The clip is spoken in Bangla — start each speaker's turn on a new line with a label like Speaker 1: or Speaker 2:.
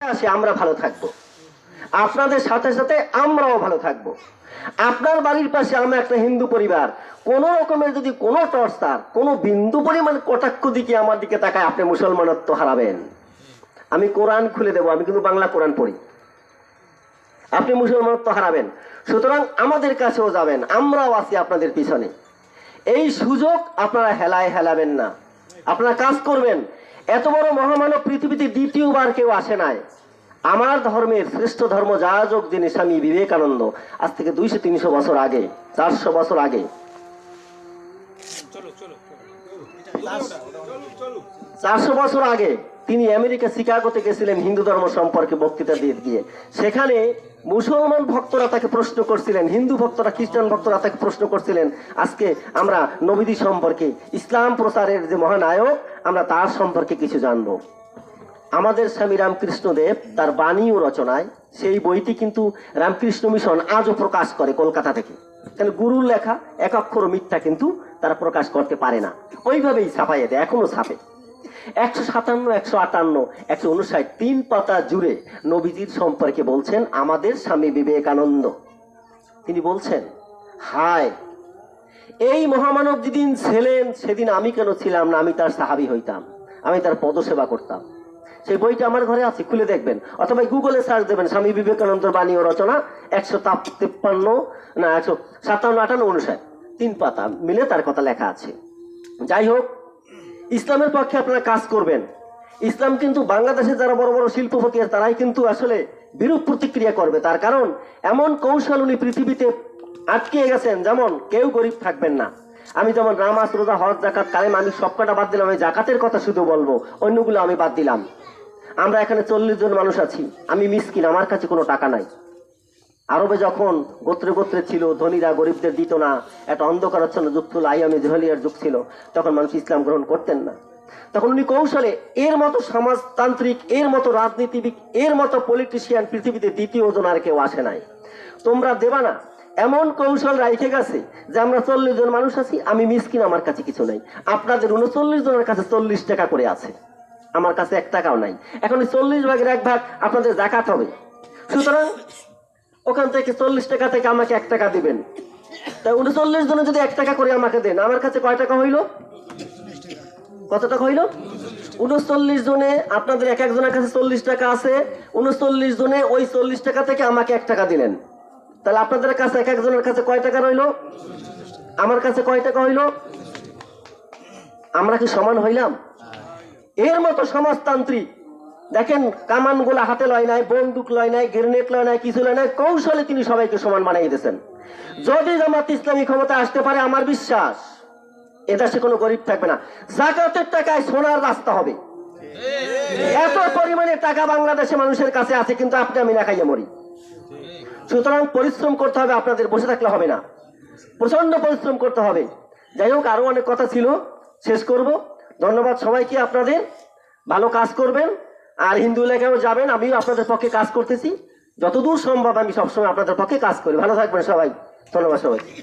Speaker 1: আসে আমরা ভালো থাকব। আপনাদের সাথে সাথে আমরাও ভালো থাকব। আপনার বাড়ির পাশে আমরা একটা হিন্দু পরিবার। কোন রকমের যদি কোনো টর্চার কোনো বিন্দু পরিমাণ কটাক্ষ দিকে আমার দিকে তাকায় আপনি মুসলমানত্ব হারাবেন। আমি কোরআন খুলে দেবো, আমি কিন্তু বাংলা কোরআন পড়ি। আপনি মুসলমানত্ব হারাবেন। সুতরাং আমাদের কাছেও যাবেন, আমরাও আছি আপনাদের পিছনে। এই সুযোগ আপনারা হেলায় হেলাবেন না। আপনারা কাজ করবেন। এত বড় মহামানব পৃথিবীতে দ্বিতীয়বার কেউ আসে নাই। আমার ধর্মের শ্রেষ্ঠ ধর্ম যাজক যিনি স্বামী বিবেকানন্দ আজ থেকে দুইশো তিনশো বছর আগে চারশো বছর আগে। চারশো বছর আগে তিনি আমেরিকা শিকাগোতে গেছিলেন হিন্দু ধর্ম সম্পর্কে বক্তৃতা দিয়ে গিয়ে সেখানে মুসলমান ভক্তরা তাকে প্রশ্ন করছিলেন, হিন্দু ভক্তরা, খ্রিস্টান ভক্তরা তাকে প্রশ্ন করছিলেন, আজকে আমরা নবীদি সম্পর্কে, ইসলাম প্রচারের যে মহানায়ক, আমরা তার সম্পর্কে কিছু জানব। আমাদের স্বামী রামকৃষ্ণ দেব তার বাণী ও রচনায়, সেই বইটি কিন্তু রামকৃষ্ণ মিশন আজও প্রকাশ করে কলকাতা থেকে। তাহলে গুরুর লেখা, এক অক্ষর মিথ্যা কিন্তু তারা প্রকাশ করতে পারে না। ওইভাবেই ছাপাইয়ে দেয়, এখনও ছাপে। একশো সাতান্ন, একশো আটান্ন, একশো উনষাট, তিন পাতা জুড়ে নবীজির সম্পর্কে বলছেন, আমাদের স্বামী বিবেকানন্দ। তিনি বলছেন, হায়, এই মহামানব যেদিন ছিলেন, সেদিন আমি কেন ছিলাম না? আমি তার সাহাবি হইতাম, আমি তার পদসেবা করতাম। সেই বইটা আমার ঘরে আছে, খুলে দেখবেন। অথবা গুগলে সার্চ দেবেন, স্বামী বিবেকানন্দের বাণী ও রচনা, একশো তিপ্পান্ন, না, একশো সাতান্ন, আটান্ন অনুসার তিন পাতা মিলে তার কথা লেখা আছে। যাই হোক ইসলামের পক্ষে আপনারা কাজ করবেন। ইসলাম কিন্তু বাংলাদেশে যারা বড় বড় শিল্পপতি আছে, তারাই কিন্তু আসলে বিরূপ প্রতিক্রিয়া করবে। তার কারণ, এমন কৌশল উনি পৃথিবীতে আটকে গেছেন যেমন কেউ গরিব থাকবেন না। আমি যেমন নামাজ, রোজা, হজ জাকাত কালেম, আমি সব কটা বাদ দিলাম, আমি জাকাতের কথা শুধু বলব, অন্যগুলো আমি বাদ দিলাম। আমরা এখানে চল্লিশ জন মানুষ আছি, আমি মিসকিন, আমার কাছে কোনো টাকা নাই। আরবে যখন গোত্রে গোত্রে ছিল, ধনীরা গরিবদের দিত না। একটা অন্ধকারাচ্ছন্ন যুগ ছিল, আইয়ামে জহলিয়ার যুগ ছিল। তখন মানুষ ইসলাম গ্রহণ করতেন না। তখন উনি কৌশলে এর মতো সমাজতান্ত্রিক, এর মতো রাজনীতিবিদ, এর মতো পলিটিশিয়ান পৃথিবীতে দ্বিতীয় জন আর কেউ আসে নাই। তোমরা দেবা না, এমন কৌশল রাইখে গেছে যে আমরা চল্লিশ জন মানুষ আছি, আমি মিসকিন আমার কাছে কিছু নাই। আপনাদের উনচল্লিশ জনের কাছে চল্লিশ টাকা করে আছে। আমার কাছে এক টাকাও নাই। এখন চল্লিশ ভাগের এক ভাগ আপনাদের জাকাত হবে। সুতরাং ওখান থেকে চল্লিশ টাকা থেকে আমাকে এক টাকা দিবেন। তা উনচল্লিশ জনে যদি এক টাকা করে আমাকে দেন, আমার কাছে কয় টাকা হইল? কত টাকা হইল? উনচল্লিশ জনে আপনাদের এক একজনের কাছে চল্লিশ টাকা আছে, উনচল্লিশ জনে ওই চল্লিশ টাকা থেকে আমাকে এক টাকা দিলেন। তাহলে আপনাদের কাছে এক একজনের কাছে কয় টাকা রইল? আমার কাছে কয় টাকা হইল? আমরা কি সমান হইলাম? এর মতো সমাজতান্ত্রিক দেখেন কামানগুলা হাতে লয় নাই, বন্দুক লয় নাই, গ্রেনেড লয় নাই, কিছু লয় নাই, কৌশলে তিনি সবাইকে সমান বানিয়ে দিয়েছেন। যদি জামাত ইসলামী ক্ষমতা আসতে পারে, আমার বিশ্বাস এদেশে কোনো গরিব থাকবে না। জাকাতের টাকায় সোনার রাস্তা হবে। এত পরিমাণে টাকা বাংলাদেশে মানুষের কাছে আছে, কিন্তু আপনি আমি না খাইয়ে মরি। সুতরাং পরিশ্রম করতে হবে, আপনাদের বসে থাকলে হবে না। প্রচণ্ড পরিশ্রম করতে হবে। যাই হোক, আরও অনেক কথা ছিল, শেষ করব। ধন্যবাদ সবাইকে আপনাদের। ভালো কাজ করবেন। আর হিন্দু এলাকায়ও যাবেন, আমিও আপনাদের পক্ষে কাজ করতেছি। যতদূর সম্ভব আমি সবসময় আপনাদের পক্ষে কাজ করি। ভালো থাকবেন সবাই। ধন্যবাদ সবাই